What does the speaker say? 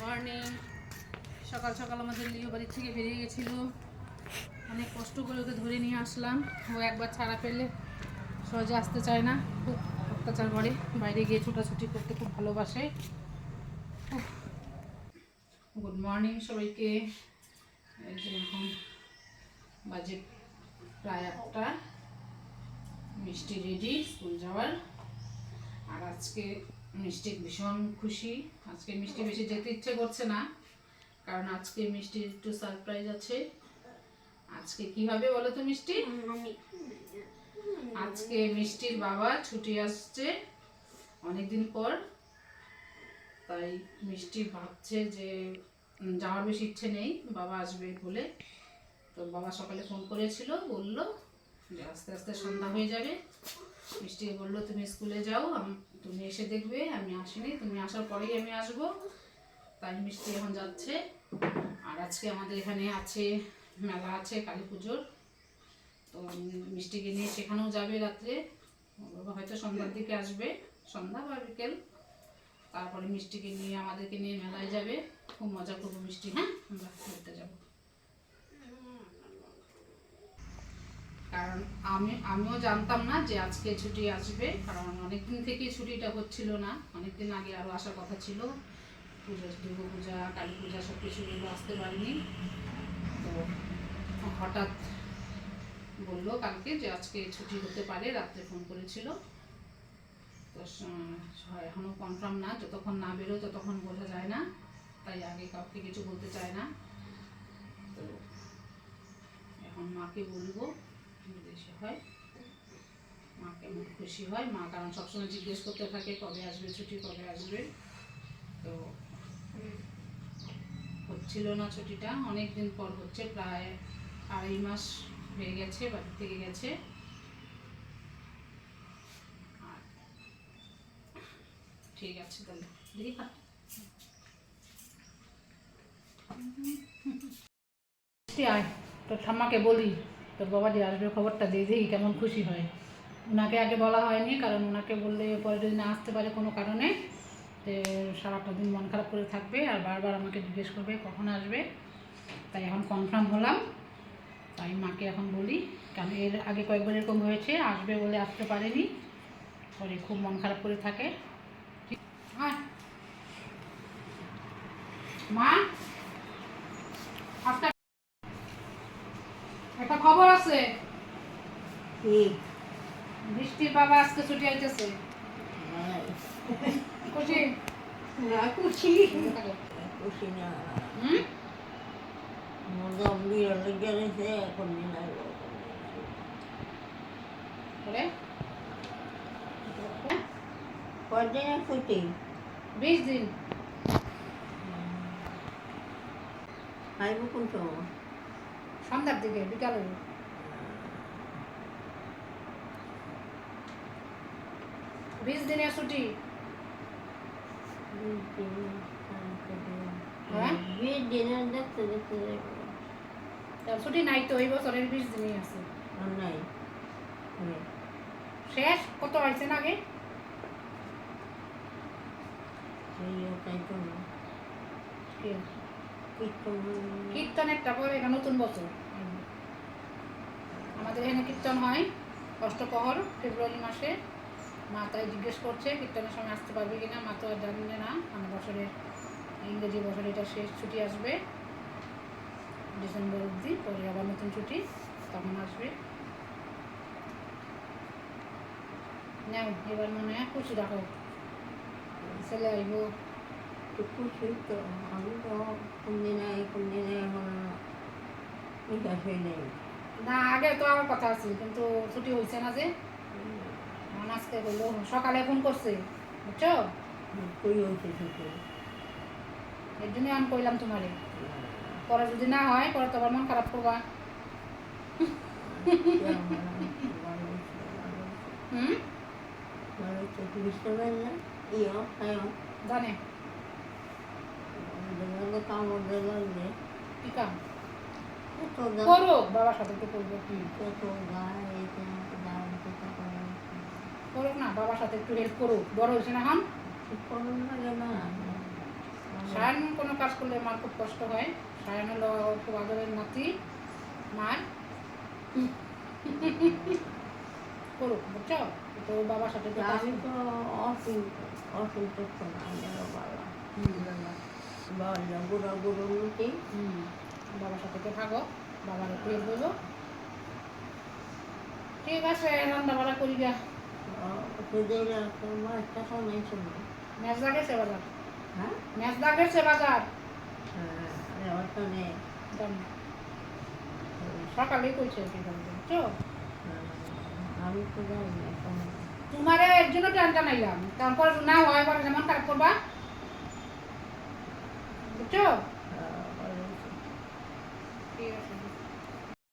Morning সকাল সকাল আমাদের লিও বাড়ি থেকে বেরিয়ে গেছিল। অনেক কষ্ট করে ওকে ধরে নিয়ে আসলাম। ও একবার ছাড়া পেলে সহজে আসতে চায় না। খুব অত্যাচার করে। বাইরে গিয়ে ছোটাছুটি করতে খুব ভালোবাসে। গুড মর্নিং সবাইকে। এখন বাজে প্রায় একটা মিষ্টি রেডি, স্কুল যাওয়ার। আর আজকে মিষ্টি ভীষণ খুশি। আজকে মিষ্টি বেশি যেতে ইচ্ছে করছে না কারণ আজকে মিষ্টির একটু সারপ্রাইজ আছে। আজকে কি হবে বলো তো মিষ্টি? আজকে মিষ্টির বাবা ছুটি আসছে অনেকদিন পর তাই মিষ্টি ভাবছে যে যাওয়ার বেশি ইচ্ছে নেই বাবা আসবে বলে। তো বাবা সকালে ফোন করেছিল বলল যে আস্তে আস্তে সন্ধ্যা হয়ে যাবে। মিষ্টি বলল, তুমি স্কুলে যাও তুমি এসে দেখবে, আমি আসিনি, তুমি আসার পরেই আমি আসব। তাই মিষ্টি এখন যাচ্ছে। আর আজকে আমাদের এখানে আছে, মেলা আছে, কালী পুজোর। তো মিষ্টিকে নিয়ে সেখানেও যাবে রাত্রে। হয়তো সন্ধ্যার দিকে আসবে, সন্ধ্যা বা বিকেল। তারপরে মিষ্টিকে নিয়ে, আমাদেরকে নিয়ে মেলায় যাবে। খুব মজা করব মিষ্টি হ্যাঁ? আমরা ঘুরতে যাব। কারণ আমি, আমিও জানতাম না যে আজকে ছুটি আসবে, কারণ অনেকদিন থেকেই ছুটিটা হচ্ছিল না। অনেকদিন আগে আরও আসার কথা ছিল। পুজো দুর্গা পূজা কালী পূজা সব কিছু আসতে পারিনি। তো হঠাৎ বলল কালকে যে আজকে ছুটি হতে পারে, রাত্রে ফোন করেছিল। তো এখনও কনফার্ম না, যতক্ষণ না বেরো ততক্ষণ বোঝা যায় না। তাই আগে কাউকে কিছু বলতে চায় না। তো এখন মাকে বলব সে হয়। মা কেমন খুশি হয়। মা কারণ সবসময় জিজ্ঞেস করতে থাকে কবে আসবে ছুটি কবে আসবে? তো হচ্ছিল না ছুটিটা। অনেক দিন পর হচ্ছে প্রায় আড়াই মাস হয়ে গেছে বাড়ি থেকে গেছে। ঠিক আছে তাহলে। দেখি। আয় তোর ঠাম্মাকে বলি। তোর বাবা যে আসবে খবরটা দিয়ে দিই কেমন খুশি হয়। ওনাকে আগে বলা হয়নি, কারণ ওনাকে বললে পরে যদি না আসতে পারে কোনো কারণে। তো সারাটা দিন মন খারাপ করে থাকবে আর বারবার আমাকে জিজ্ঞেস করবে কখন আসবে। তাই এখন কনফার্ম হলাম। তাই মাকে এখন বলি, কারণ এর আগে কয়েকবার এরকম হয়েছে, আসবে বলে আসতে পারেনি। পরে খুব মন খারাপ করে থাকে। মা আজকে একটা খবর আছে কি বৃষ্টির বাবা আজকে ছুটি আইতেছে। খুশি? না খুশি। খুশি না। হুম? গেছে এখন ছুটি? বিশ দিন। কোন সময়? সন্ধ্যার দিকে বিকালে বিশ দিনের ছুটি। হ্যাঁ? ছুটি নাই তো, এই বছরের বিশ দিনই আছে। শেষ? কত হয়েছে না আগে? কীর্তন কীর্তনেরটা পরে নতুন বছর। আমাদের এখানে কীর্তন হয়, অষ্টপ্রহর, ফেব্রুয়ারি মাসে। মা তাই জিজ্ঞেস করছে কীর্তনের সময় আসতে পারবে কি না মা তো আর জানে না মানে বছরের ইংরেজি বছর এটা শেষ ছুটি আসবে ডিসেম্বর অবধি পরে আবার নতুন ছুটি তখন আসবে। নাও এবার মনে হয় খুশি রাখো ছেলে আইব। তো খুশি তো আমি তো কোন দিনে কোন দিনে এখন হয়ে নেই। না আগে তো আমার কথা আছে কিন্তু ছুটি হয়েছে না যে। আজকে বলল সকালে ফোন করছে বুঝছ? এর জন্য আমি কইলাম তোমারে। পরে যদি না হয় পরে তোমার মন খারাপ করবা। হুম? জানে। কি কাম? করো বাবার সাথে একটু করব। করুক না বাবার সাথে একটু হেল্প করুক। বড় হয়েছে না এখন? সায়ন কোনো কাজ করলে মার খুব কষ্ট হয়। সায়ন হলো খুব আদরের নাতি মার। করুক বুঝছ? তো বাবার সাথে তো আমি তো অসুস্থ অসুস্থ না বাবা। বাবা। হুম, বাবার সাথে থাকো বাবার একটু বলো ঠিক আছে রান্না বাড়া করি গা তোদের তোমার একটা সময় ছিল মেজদা গেছে বাজার হ্যাঁ মেজদা গেছে বাজার হ্যাঁ ওখানে জানি। সকালেই কইছে কি বুঝছ আমি তো সময় তোমার এর জন্য টেনশন আইলাম তারপর না হয় পরে যেমন খারাপ করবা বুঝছ ঠিক আছে